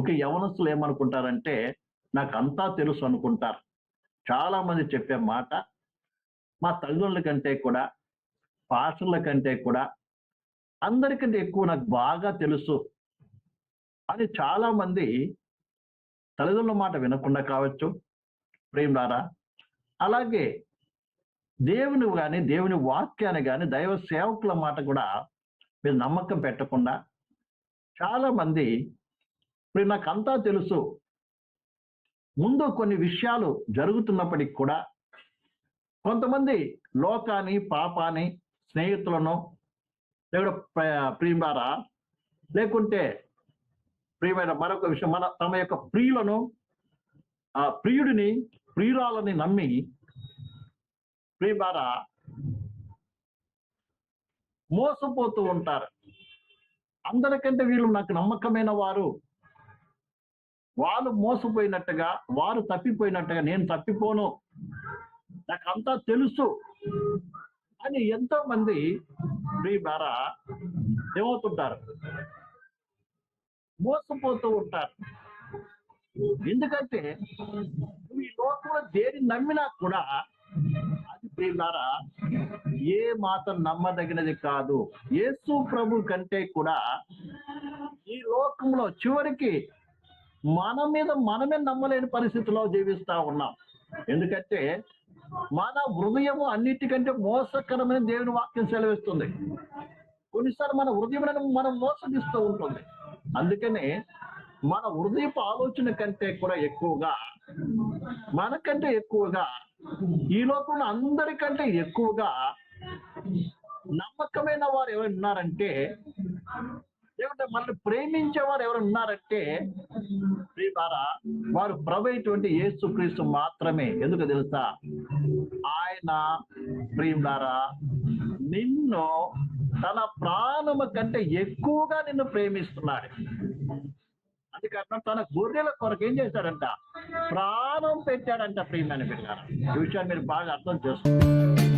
ఒక యవనస్తులు ఏమనుకుంటారంటే నాకు అంతా తెలుసు అనుకుంటారు. చాలా మంది చెప్పే మాట మా తల్లిదండ్రుల కంటే కూడా పాస్టర్ల కంటే కూడా అందరికంటే ఎక్కువ నాకు బాగా తెలుసు అని చాలా మంది తల్లిదండ్రుల మాట వినకుండా కావచ్చు ప్రేమలారా? అలాగే దేవుని కానీ దేవుని వాక్యాన్ని కానీ దైవ సేవకుల మాట కూడా మీరు నమ్మకం పెట్టకుండా చాలా మంది ఇప్పుడు నాకు అంతా తెలుసు. ముందు కొన్ని విషయాలు జరుగుతున్నప్పటికి కూడా కొంతమంది లోకాన్ని పాపాన్ని స్నేహితులను లేకుంటే ప్ర- ప్రియులారా లేకుంటే ప్రియమైన మరొక విషయం మన తమ యొక్క ప్రియులను ఆ ప్రియుడిని ప్రియురాలని నమ్మి ప్రియమారా మోసపోతూ ఉంటారు. అందరికంటే వీళ్ళు నాకు నమ్మకమైన వారు వాళ్ళు మోసపోయినట్టుగా వారు తప్పిపోయినట్టుగా నేను తప్పిపోను. నాకు తెలుసు. అని ఎంతో మంది ప్రియులారా ఏమవుతుంటారు? మోసపోతూ ఉంటారు. ఎందుకంటే నువ్వు ఈ లోకంలో దేని నమ్మినా కూడా అది ప్రియులారా ఏ మాత్రం నమ్మదగినది కాదు. యేసు ప్రభు కంటే కూడా ఈ లోకంలో చివరికి మన మీద మనమే నమ్మలేని పరిస్థితిలో జీవిస్తా ఉన్నాం. ఎందుకంటే మన హృదయము అన్నిటికంటే మోసకరమైన దేవుని వాక్యం సెలవిస్తుంది. కొన్నిసార్లు మన హృదయం మనం మోసగిస్తూ ఉంటుంది. అందుకనే మన హృదయపు ఆలోచన కంటే కూడా ఎక్కువగా మనకంటే ఎక్కువగా ఈ లోపల అందరికంటే ఎక్కువగా నమ్మకమైన వారు ఎవరు ఉన్నారంటే మనల్ని ప్రేమించేవారు ఎవరు ఉన్నారంటే ప్రియులారా, వారు ప్రభు అయినటువంటి యేసుక్రీస్తు మాత్రమే. ఎందుకు తెలుసా? ఆయన ప్రియులారా నిన్ను తన ప్రాణము కంటే ఎక్కువగా నిన్ను ప్రేమిస్తున్నాడు. అందుకన్నా తన గొర్రెల కొరకు ఏం చేశాడంట? ప్రాణం పెట్టాడంట ప్రియమైన బిడ్డ ఈ విషయాన్ని మీరు బాగా అర్థం చేసుకోండి